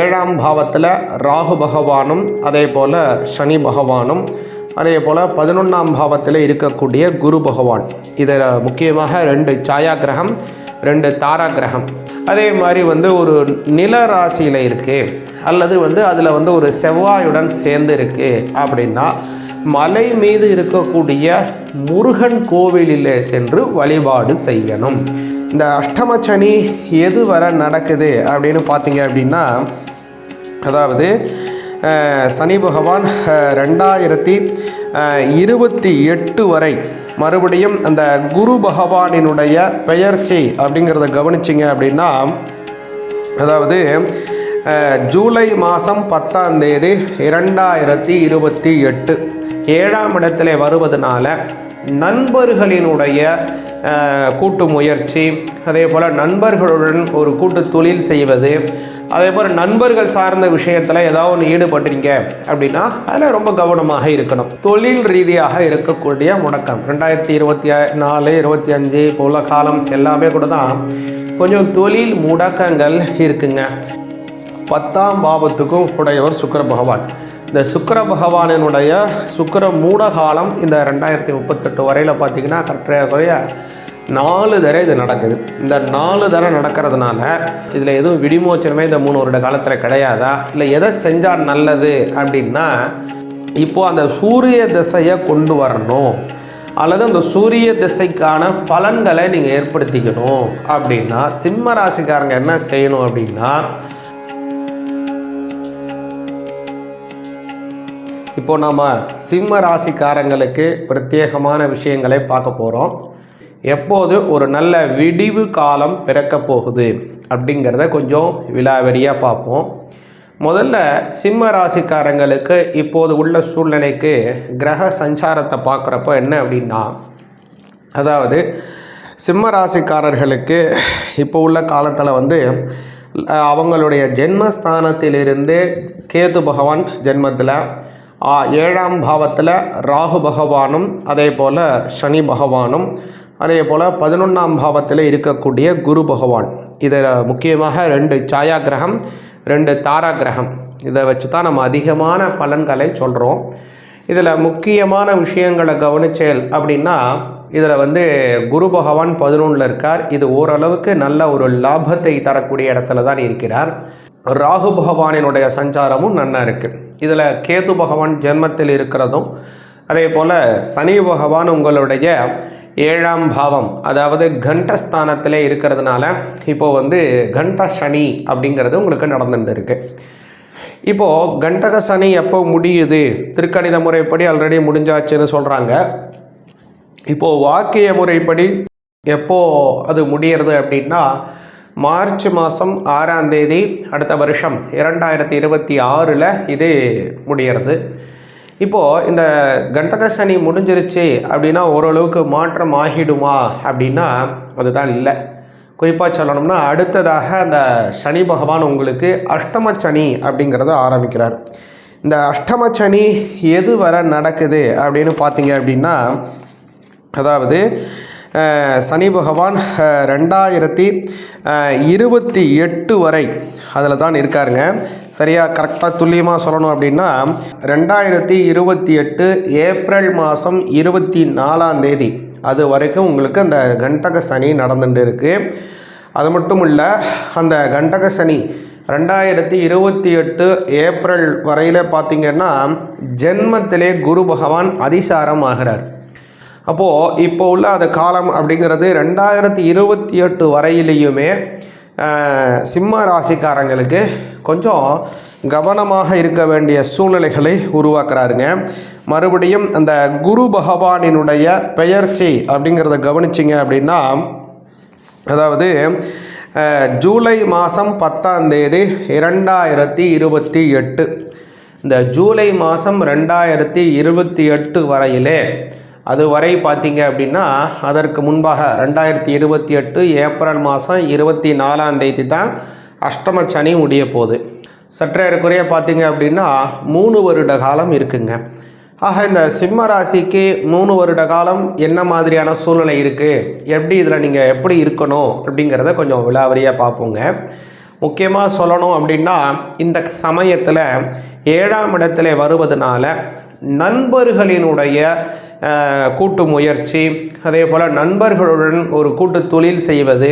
ஏழாம் பாவத்தில் ராகு பகவானும் அதே போல் சனி பகவானும் அதே போல் பதினொன்றாம் பாவத்தில் இருக்கக்கூடிய குரு பகவான். இதில் முக்கியமாக ரெண்டு சாயா கிரகம் ரெண்டு தாரா கிரகம் அதே மாதிரி வந்து ஒரு நில ராசியில் இருக்குது அல்லது வந்து அதில் வந்து ஒரு செவ்வாயுடன் சேர்ந்து இருக்குது அப்படின்னா மலை மீது இருக்கக்கூடிய முருகன் கோவிலில் சென்று வழிபாடு செய்யணும். இந்த அஷ்டமச்சனி எது வர நடக்குது அப்படின்னு பார்த்தீங்க அப்படின்னா அதாவது சனி பகவான் ரெண்டாயிரத்தி இருபத்தி எட்டு வரை மறுபடியும் அந்த குரு பகவானினுடைய பெயர்ச்சி அப்படிங்கிறத கவனிச்சிங்க அப்படின்னா அதாவது ஜூலை மாதம் பத்தாம் தேதி இரண்டாயிரத்தி இருபத்தி எட்டு ஏழாம் இடத்துல வருவதனால நண்பர்களினுடைய கூட்டு முயற்சி அதே போல் நண்பர்களுடன் ஒரு கூட்டு தொழில் செய்வது அதே போல் நண்பர்கள் சார்ந்த விஷயத்தில் ஏதாவது ஒன்று ஈடுபட்டீங்க அப்படின்னா அதில் ரொம்ப கவனமாக இருக்கணும். தொழில் ரீதியாக இருக்கக்கூடிய முடக்கம். ரெண்டாயிரத்தி இருபத்தி நாலு இருபத்தி அஞ்சு போல காலம் எல்லாமே கூட தான் கொஞ்சம் தொழில் முடக்கங்கள் இருக்குங்க. பத்தாம் பாவத்துக்கும் உடையவர் சுக்கர பகவான். இந்த சுக்கிர பகவானினுடைய சுக்கிர மூடகாலம் இந்த ரெண்டாயிரத்தி முப்பத்தெட்டு வரையில் பார்த்தீங்கன்னா கரெக்டாக குறைய நாலு தடவை இது நடக்குது. இந்த நாலு தடவை நடக்கிறதுனால இதில் எதுவும் விடிமோச்சனமே இந்த மூணு வருட காலத்தில் கிடையாதா? இல்லை எதை செஞ்சால் நல்லது அப்படின்னா இப்போது அந்த சூரிய திசையை கொண்டு வரணும். அல்லது அந்த சூரிய திசைக்கான பலன்களை நீங்கள் ஏற்படுத்திக்கணும் அப்படின்னா சிம்ம ராசிக்காரங்க என்ன செய்யணும் அப்படின்னா இப்போ நம்ம சிம்ம ராசிக்காரங்களுக்கு பிரத்யேகமான விஷயங்களை பார்க்க போகிறோம் எப்போது ஒரு நல்ல விடிவு காலம் பிறக்க போகுது அப்படிங்கிறத கொஞ்சம் விலாவரியாக பார்ப்போம். முதல்ல சிம்ம ராசிக்காரங்களுக்கு இப்போது உள்ள சூழ்நிலைக்கு கிரக சஞ்சாரத்தை பார்க்குறப்ப என்ன அப்படின்னா அதாவது சிம்ம ராசிக்காரர்களுக்கு இப்போ உள்ள காலத்தில் வந்து அவங்களுடைய ஜென்மஸ்தானத்திலிருந்து கேது பகவான் ஜென்மத்தில் ஏழாம் பாவத்தில் ராகு பகவானும் அதே போல் சனி பகவானும் அதே போல் பதினொன்றாம் பாவத்தில் இருக்கக்கூடிய குரு பகவான். இதில் முக்கியமாக ரெண்டு சாயா கிரகம் ரெண்டு தாரா கிரகம் இதை வச்சு தான் நம்ம அதிகமான பலன்களை சொல்கிறோம் இதில் முக்கியமான விஷயங்களை கவனிச்சேல் அப்படின்னா இதில் வந்து குரு பகவான் பதினொன்றில் இருக்கார். இது ஓரளவுக்கு நல்ல ஒரு லாபத்தை தரக்கூடிய இடத்துல தான் இருக்கிறார். ராகு பகவானினுடைய சஞ்சாரமும் நல்லா இருக்குது இதில் கேது பகவான் ஜென்மத்தில் இருக்கிறதும் அதே போல் சனி பகவான் உங்களுடைய ஏழாம் பாவம் அதாவது கண்டஸ்தானத்தில் இருக்கிறதுனால இப்போது வந்து கண்ட சனி அப்படிங்கிறது உங்களுக்கு நடந்துட்டு இருக்குது இப்போது கண்டக சனி எப்போ முடியுது? திருக்கணித முறைப்படி ஆல்ரெடி முடிஞ்சாச்சுன்னு சொல்கிறாங்க இப்போது வாக்கிய முறைப்படி எப்போது அது முடியறது அப்படின்னா மார்ச் மாதம் ஆறாம் தேதி அடுத்த வருஷம் இரண்டாயிரத்தி இருபத்தி ஆறில் இது முடியறது. இப்போது இந்த கண்டக சனி முடிஞ்சிருச்சு அப்படின்னா ஓரளவுக்கு மாற்றம் ஆகிடுமா அப்படின்னா அதுதான் இல்லை. குறிப்பாக சொல்லணும்னா அடுத்ததாக அந்த சனி பகவான் உங்களுக்கு அஷ்டம சனி அப்படிங்கிறத ஆரம்பிக்கிறார். இந்த அஷ்டம சனி எது வர நடக்குது அப்படின்னு பார்த்தீங்க அப்படின்னா அதாவது சனி பகவான் ரெண்டாயிரத்தி இருபத்தி எட்டு வரை அதில் தான் இருக்காருங்க சரியாக கரெக்டாக துல்லியமாக சொல்லணும் அப்படின்னா ரெண்டாயிரத்தி இருபத்தி எட்டு ஏப்ரல் மாதம் இருபத்தி நாலாம் தேதி அது வரைக்கும் உங்களுக்கு அந்த கண்டக சனி நடந்துட்டு இருக்குது அது மட்டும் இல்லை அந்த கண்டக சனி ரெண்டாயிரத்தி இருபத்தி எட்டு ஏப்ரல் வரையில் பார்த்தீங்கன்னா ஜென்மத்திலே குரு பகவான் அதிசாரம் ஆகிறார். அப்போது இப்போ உள்ள அந்த காலம் அப்படிங்கிறது ரெண்டாயிரத்தி இருபத்தி எட்டு வரையிலையுமே சிம்ம ராசிக்காரங்களுக்கு கொஞ்சம் கவனமாக இருக்க வேண்டிய சூழ்நிலைகளை உருவாக்குறாருங்க. மறுபடியும் அந்த குரு பகவானினுடைய பெயர்ச்சி அப்படிங்கிறத கவனிச்சிங்க அப்படின்னா அதாவது ஜூலை மாதம் பத்தாம் தேதி இரண்டாயிரத்தி இருபத்தி எட்டு. இந்த ஜூலை மாதம் ரெண்டாயிரத்தி இருபத்தி எட்டு வரையிலே அது வரை பார்த்தீங்க அப்படின்னா அதற்கு முன்பாக ரெண்டாயிரத்தி இருபத்தி எட்டு ஏப்ரல் மாதம் இருபத்தி நாலாம் தேதி தான் அஷ்டம சனி முடிய போகுது. சற்றேறக்குறைய பார்த்தீங்க அப்படின்னா மூணு வருட காலம் இருக்குங்க. ஆக இந்த சிம்ம ராசிக்கு மூணு வருட காலம் என்ன மாதிரியான சூழ்நிலை இருக்குது எப்படி இதில் நீங்கள் எப்படி இருக்கணும்? அப்படிங்கிறத கொஞ்சம் விலாவரியாக பார்ப்போங்க. முக்கியமாக சொல்லணும் அப்படின்னா இந்த சமயத்தில் ஏழாம் இடத்துல வருவதனால நண்பர்களினுடைய கூட்டு முயற்சி அதே போல் நண்பர்களுடன் ஒரு கூட்டு தொழில் செய்வது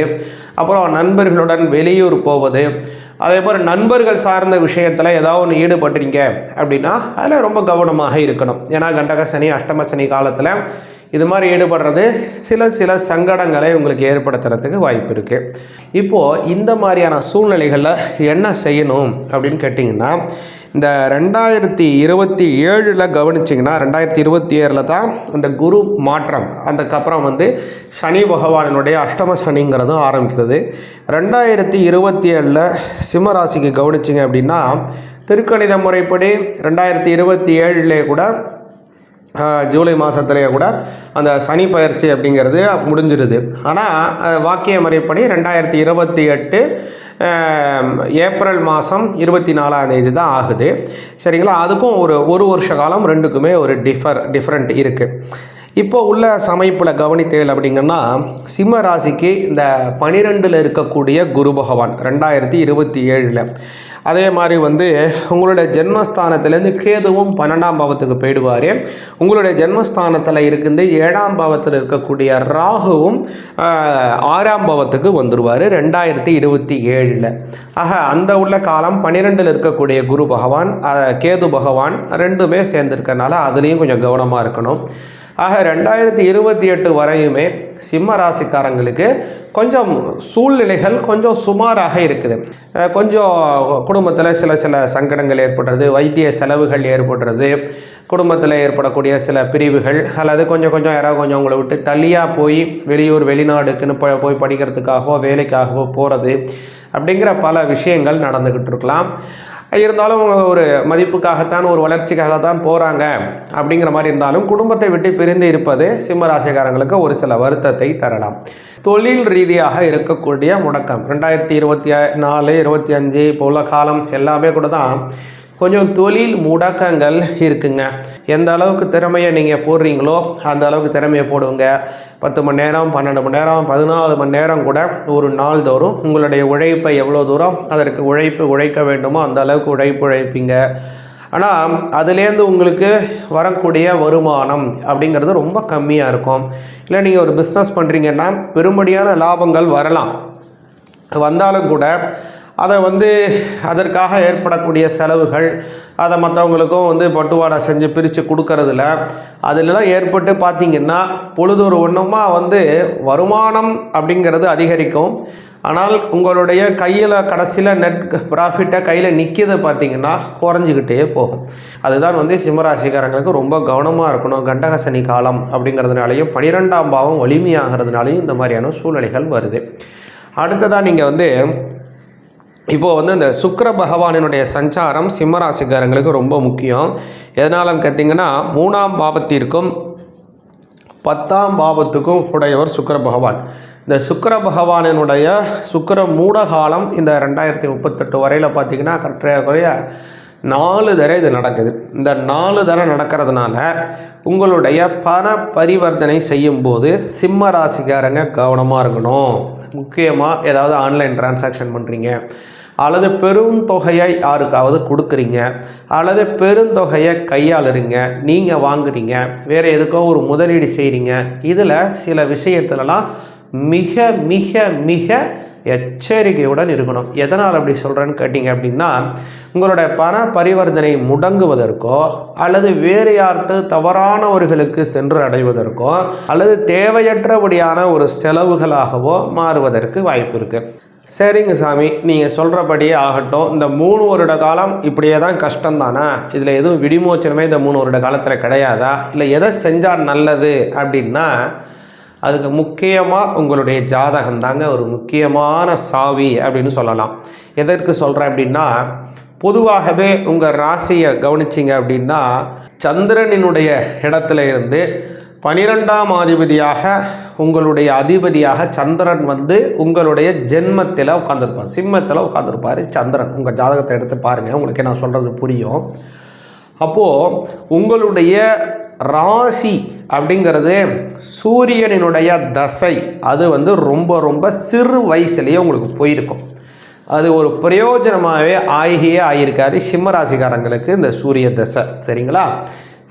அப்புறம் நண்பர்களுடன் வெளியூர் போவது அதே போல் நண்பர்கள் சார்ந்த விஷயத்தில் ஏதாவது ஒன்று ஈடுபட்டுறீங்க அப்படின்னா அதில் ரொம்ப கவனமாக இருக்கணும். ஏன்னா கண்டக சனி அஷ்டம சனி காலத்தில் இது மாதிரி ஈடுபடுறது சில சில சங்கடங்களை உங்களுக்கு ஏற்படுத்துறதுக்கு வாய்ப்பு இருக்குது இப்போது இந்த மாதிரியான சூழ்நிலைகளில் என்ன செய்யணும் அப்படின்னு கேட்டிங்கன்னா இந்த ரெண்டாயிரத்தி இருபத்தி ஏழில் கவனிச்சிங்கன்னா ரெண்டாயிரத்தி இருபத்தி ஏழில் தான் அந்த குரு மாற்றம். அதுக்கப்புறம் வந்து சனி பகவானினுடைய அஷ்டம சனிங்கிறதும் ஆரம்பிக்கிறது. ரெண்டாயிரத்தி இருபத்தி ஏழில் சிம்மராசிக்கு கவனிச்சிங்க அப்படின்னா திருக்கணித முறைப்படி ரெண்டாயிரத்தி இருபத்தி ஏழிலே கூட ஜூலை மாதத்துலேயே கூட அந்த சனி பயிற்சி அப்படிங்கிறது முடிஞ்சிடுது. ஆனால் வாக்கிய முறைப்படி ரெண்டாயிரத்தி இருபத்தி எட்டு ஏப்ரல் மாதம் இருபத்தி நாலாம் தேதி தான் ஆகுது. சரிங்களா? அதுக்கும் ஒரு ஒரு வருஷ காலம் ரெண்டுக்குமே ஒரு டிஃபர் டிஃப்ரெண்ட் இருக்குது இப்போ உள்ள சமைப்பில் கவனித்தேல் அப்படிங்கன்னா சிம்ம ராசிக்கு இந்த பனிரெண்டில் இருக்கக்கூடிய குரு பகவான் ரெண்டாயிரத்தி இருபத்தி ஏழில். அதே மாதிரி வந்து உங்களுடைய ஜென்மஸ்தானத்திலேருந்து கேதுவும் பன்னெண்டாம் பாவத்துக்கு போயிடுவார். உங்களுடைய ஜென்மஸ்தானத்தில் இருக்குது ஏழாம் பாவத்தில் இருக்கக்கூடிய ராகுவும் ஆறாம் பாவத்துக்கு வந்துடுவார் ரெண்டாயிரத்தி இருபத்தி ஏழில். ஆக அந்த உள்ள காலம் பன்னிரெண்டில் இருக்கக்கூடிய குரு பகவான் கேது பகவான் ரெண்டுமே சேர்ந்துருக்கறனால அதுலேயும் கொஞ்சம் கவனமாக இருக்கணும். ஆக ரெண்டாயிரத்தி இருபத்தி எட்டு வரையுமே சிம்ம ராசிக்காரங்களுக்கு கொஞ்சம் சூழ்நிலைகள் கொஞ்சம் சுமாராக இருக்குது. கொஞ்சம் குடும்பத்தில் சில சில சங்கடங்கள் ஏற்படுறது வைத்திய செலவுகள் ஏற்படுறது குடும்பத்தில் ஏற்படக்கூடிய சில பிரிவுகள் அல்லது கொஞ்சம் கொஞ்சம் யாராவது கொஞ்சம் உங்களை விட்டு தள்ளியாக போய் வெளியூர் வெளிநாடுக்குன்னு போய் படிக்கிறதுக்காகவோ வேலைக்காகவோ போகிறது அப்படிங்கிற பல விஷயங்கள் நடந்துக்கிட்டு இருக்கலாம். இருந்தாலும் ஒரு மதிப்புக்காகத்தான் ஒரு வளர்ச்சிக்காகத்தான் போகிறாங்க அப்படிங்கிற மாதிரி இருந்தாலும் குடும்பத்தை விட்டு பிரிந்து இருப்பது சிம்ம ராசிக்காரங்களுக்கு ஒரு சில வருத்தத்தை தரலாம். தொழில் ரீதியாக இருக்கக்கூடிய முடக்கம். ரெண்டாயிரத்தி இருபத்தி நாலு இருபத்தி அஞ்சு இப்போ உள்ள காலம் எல்லாமே கூட தான் கொஞ்சம் தொழில் முடக்கங்கள் இருக்குங்க. எந்த அளவுக்கு திறமையை நீங்கள் போடுறீங்களோ அந்த அளவுக்கு திறமையை போடுங்க. பத்து மணி நேரம் பன்னெண்டு மணி நேரம் பதினாலு மணி நேரம் கூட ஒரு நாள் தோறும் உங்களுடைய உழைப்பை எவ்வளோ தூரம் அதற்கு உழைப்பு உழைக்க வேண்டுமோ அந்த அளவுக்கு உழைப்பு உழைப்பீங்க. ஆனால் அதுலேருந்து உங்களுக்கு வரக்கூடிய வருமானம் அப்படிங்கிறது ரொம்ப கம்மியாக இருக்கும். இல்லை நீங்கள் ஒரு பிஸ்னஸ் பண்ணுறீங்கன்னா பெரும்படியான லாபங்கள் வரலாம். வந்தாலும் கூட அதை வந்து அதற்காக ஏற்படக்கூடிய செலவுகள் அதை மற்றவங்களுக்கும் வந்து பட்டுவாடா செஞ்சு பிரித்து கொடுக்கறதுல அதிலலாம் ஏற்பட்டு பார்த்தீங்கன்னா பொழுதொரு ஒன்றுமாக வந்து வருமானம் அப்படிங்கிறது அதிகரிக்கும். ஆனால் உங்களுடைய கையில் கடைசியில் நெட் ப்ராஃபிட்டை கையில் நிற்கிறது பார்த்தீங்கன்னா குறைஞ்சிக்கிட்டே போகும். அதுதான் வந்து சிம்மராசிக்காரங்களுக்கு ரொம்ப கவனமாக இருக்கணும். கண்டக சனி காலம் அப்படிங்கிறதுனாலையும் பனிரெண்டாம் பாவம் வலிமையாகிறதுனாலையும் இந்த மாதிரியான சூழ்நிலைகள் வருது. அடுத்ததாக நீங்கள் வந்து இப்போது வந்து இந்த சுக்கர பகவானினுடைய சஞ்சாரம் சிம்மராசிக்காரங்களுக்கு ரொம்ப முக்கியம். எதனாலன்னு கேட்டிங்கன்னா மூணாம் பாவத்திற்கும் பத்தாம் பாவத்துக்கும் உடையவர் சுக்கர பகவான். இந்த சுக்கர பகவானினுடைய சுக்கிர மூடகாலம் இந்த ரெண்டாயிரத்தி முப்பத்தெட்டு வரையில் பார்த்தீங்கன்னா கரெக்டாக நாலு தடவை இது நடக்குது. இந்த நாலு தடவை நடக்கிறதுனால உங்களுடைய பண பரிவர்த்தனை செய்யும்போது சிம்ம ராசிக்காரங்க கவனமாக இருக்கணும். முக்கியமாக ஏதாவது ஆன்லைன் டிரான்சாக்ஷன் பண்ணுறீங்க அல்லது பெரும் தொகையை யாருக்காவது கொடுக்குறீங்க அல்லது பெருந்தொகையை கையாளுறீங்க நீங்கள் வாங்குறீங்க வேறு எதுக்கோ ஒரு முதலீடு செய்கிறீங்க இதில் சில விஷயத்துலலாம் மிக மிக மிக எச்சரிக்கையுடன் இருக்கணும். எதனால் அப்படி சொல்கிறேன்னு கேட்டிங்க அப்படின்னா உங்களுடைய பண பரிவர்த்தனை முடங்குவதற்கோ அல்லது வேறு யார்கிட்ட தவறானவர்களுக்கு சென்று அடைவதற்கோ அல்லது தேவையற்றபடியான ஒரு செலவுகளாகவோ மாறுவதற்கு வாய்ப்பு இருக்குது சரிங்க சாமி நீங்கள் சொல்கிறபடியே ஆகட்டும். இந்த மூணு வருட காலம் இப்படியே தான் கஷ்டம் தானா இதில் எதுவும் விடிமோச்சனமே இந்த மூணு வருட காலத்தில் கிடையாதா? இல்லை எதை செஞ்சால் நல்லது அப்படின்னா அதுக்கு முக்கியமாக உங்களுடைய ஜாதகம் தாங்க ஒரு முக்கியமான சாவி அப்படின்னு சொல்லலாம். எதற்கு சொல்கிறேன் அப்படின்னா பொதுவாகவே உங்கள் ராசியை கவனிச்சிங்க அப்படின்னா சந்திரனினுடைய இடத்துல இருந்து பனிரெண்டாம் அதிபதியாக உங்களுடைய அதிபதியாக சந்திரன் வந்து உங்களுடைய ஜென்மத்தில் உட்காந்துருப்பார் சிம்மத்தில் உட்காந்துருப்பார் சந்திரன். உங்கள் ஜாதகத்தை எடுத்து பாருங்கள் உங்களுக்கு நான் சொல்கிறது புரியும்? அப்போது உங்களுடைய ராசி அப்படிங்கிறது சூரியனினுடைய தசை. அது வந்து ரொம்ப ரொம்ப சிறு வயசுலேயே உங்களுக்கு போயிருக்கும். அது ஒரு பிரயோஜனமாகவே ஆகியே ஆகியிருக்காது சிம்ம ராசிக்காரங்களுக்கு இந்த சூரிய தசை. சரிங்களா?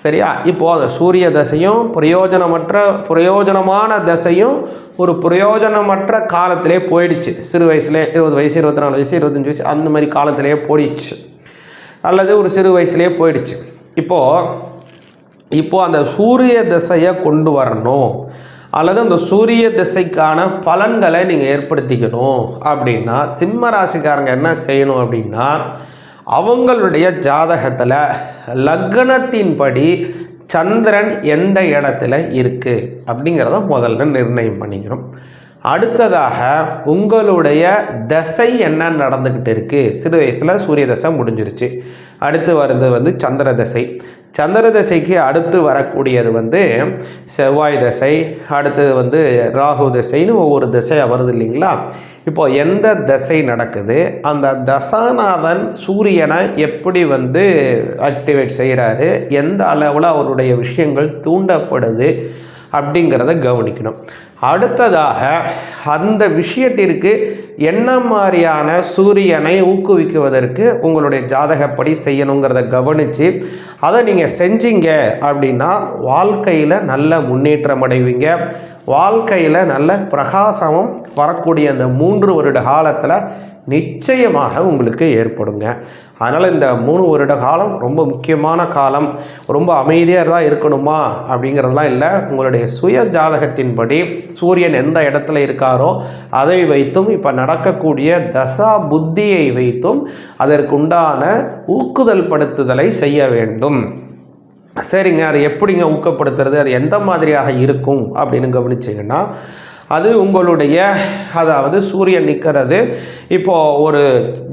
சரியா? இப்போது அந்த சூரிய தசையும் பிரயோஜனமற்ற பிரயோஜனமான தசையும் ஒரு பிரயோஜனமற்ற காலத்திலே போயிடுச்சு. சிறு வயசுல இருபது வயசு இருபத்தி நாலு வயசு இருபத்தஞ்சி வயசு அந்த மாதிரி காலத்திலேயே போயிடுச்சு. அல்லது ஒரு சிறு வயசுலேயே போயிடுச்சு. இப்போது இப்போது அந்த சூரிய திசையை கொண்டு வரணும். அல்லது அந்த சூரிய திசைக்கான பலன்களை நீங்கள் ஏற்படுத்திக்கணும். அப்படின்னா சிம்ம ராசிக்காரங்க என்ன செய்யணும் அப்படின்னா அவங்களுடைய ஜாதகத்தில் லக்னத்தின்படி சந்திரன் எந்த இடத்துல இருக்குது அப்படிங்கிறத முதல்ல நிர்ணயம் பண்ணிக்கிறோம் அடுத்ததாக உங்களுடைய தசை என்ன நடந்துக்கிட்டு இருக்குது சிறு வயசில் சூரிய தசை முடிஞ்சிருச்சு. அடுத்து வர்றது வந்து சந்திர தசை. சந்திர தசைக்கு அடுத்து வரக்கூடியது வந்து செவ்வாய் தசை அடுத்தது வந்து ராகு தசைன்னு ஒவ்வொரு திசையாக வருது இல்லைங்களா? இப்போ எந்த தசை நடக்குது? அந்த தசாநாதன் சூரியனை எப்படி வந்து ஆக்டிவேட் செய்கிறாரு? எந்த அளவில் அவருடைய விஷயங்கள் தூண்டப்படுது? அப்படிங்கிறத கவனிக்கணும். அடுத்ததாக அந்த விஷயத்திற்கு என்ன மாதிரியான சூரியனை ஊக்குவிக்குவதற்கு உங்களுடைய ஜாதகப்படி செய்யணுங்கிறத கவனித்து அதை நீங்கள் செஞ்சீங்க அப்படின்னா வாழ்க்கையில் நல்ல முன்னேற்றம் அடைவீங்க. வாழ்க்கையில் நல்ல பிரகாசமும் வரக்கூடிய அந்த மூன்று வருட காலத்தில் நிச்சயமாக உங்களுக்கு ஏற்படுங்க. அதனால் இந்த மூணு வருட காலம் ரொம்ப முக்கியமான காலம். ரொம்ப அமைதியாக தான் இருக்கணுமா? அப்படிங்கிறதுலாம் இல்லை. உங்களுடைய சுய ஜாதகத்தின்படி சூரியன் எந்த இடத்துல இருக்காரோ அதை வைத்தும் இப்போ நடக்கக்கூடிய தசா புத்தியை வைத்தும் அதற்குண்டான ஊக்குதல் படுத்துதலை செய்ய வேண்டும். சரிங்க. அதை எப்படிங்க ஊக்கப்படுத்துறது? அது எந்த மாதிரியாக இருக்கும்? அப்படின்னு கவனிச்சிங்கன்னா அது உங்களுடைய அதாவது சூரியன் நிற்கிறது. இப்போது ஒரு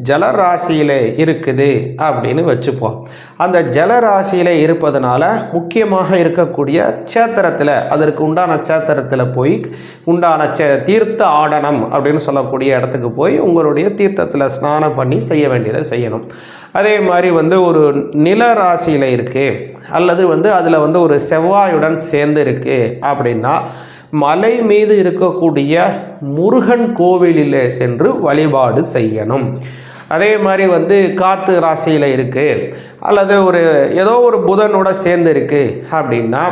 ஜலராசியில் இருக்குது அப்படின்னு வச்சுப்போம். அந்த ஜலராசியில் இருப்பதனால முக்கியமாக இருக்கக்கூடிய சேத்திரத்தில் அதற்கு உண்டான சேத்திரத்தில் போய் உண்டான சே தீர்த்த ஆடனம் அப்படின்னு சொல்லக்கூடிய இடத்துக்கு போய் உங்களுடைய தீர்த்தத்தில் ஸ்நானம் பண்ணி செய்ய வேண்டியதை செய்யணும். அதே மாதிரி வந்து ஒரு நில ராசியில் இருக்குது அல்லது வந்து அதில் வந்து ஒரு செவ்வாயுடன் சேர்ந்து இருக்குது அப்படின்னா மலை மீது இருக்கக்கூடிய முருகன் கோவிலில் சென்று வழிபாடு செய்யணும். அதே மாதிரி வந்து காற்று ராசியில் இருக்குது அல்லது ஒரு ஏதோ ஒரு புதனோட சேர்ந்து இருக்குது அப்படின்னா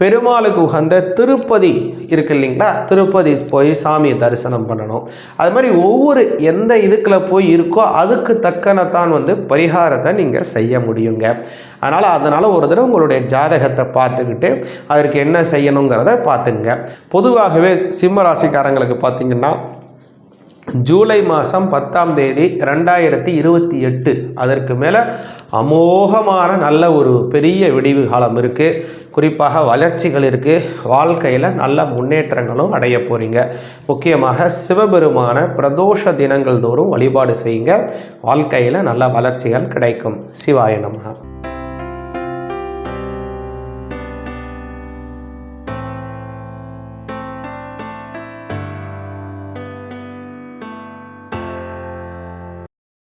பெருமாளுக்கு உகந்த திருப்பதி இருக்கு இல்லைங்களா? திருப்பதி போய் சாமியை தரிசனம் பண்ணணும். அது மாதிரி ஒவ்வொரு எந்த இதுக்குள்ள போய் இருக்கோ அதுக்கு தக்கனத்தான் வந்து பரிகாரத்தை நீங்கள் செய்ய முடியுங்க. அதனால் அதனால் ஒரு தடவை உங்களுடைய ஜாதகத்தை பார்த்துக்கிட்டு அதற்கு என்ன செய்யணுங்கிறத பார்த்துங்க. பொதுவாகவே சிம்ம ராசிக்காரங்களுக்கு பார்த்திங்கன்னா ஜூலை மாதம் பத்தாம் தேதி ரெண்டாயிரத்தி இருபத்தி எட்டு அதற்கு மேலே அமோகமான நல்ல ஒரு பெரிய விடிவு காலம் இருக்குது குறிப்பாக வளர்ச்சிகள் இருக்குது வாழ்க்கையில் நல்ல முன்னேற்றங்களும் அடைய போகிறீங்க முக்கியமாக சிவபெருமான பிரதோஷ தினங்கள் தோறும் வழிபாடு செய்யுங்க. வாழ்க்கையில் நல்ல வளர்ச்சிகள் கிடைக்கும். சிவாய நமகா.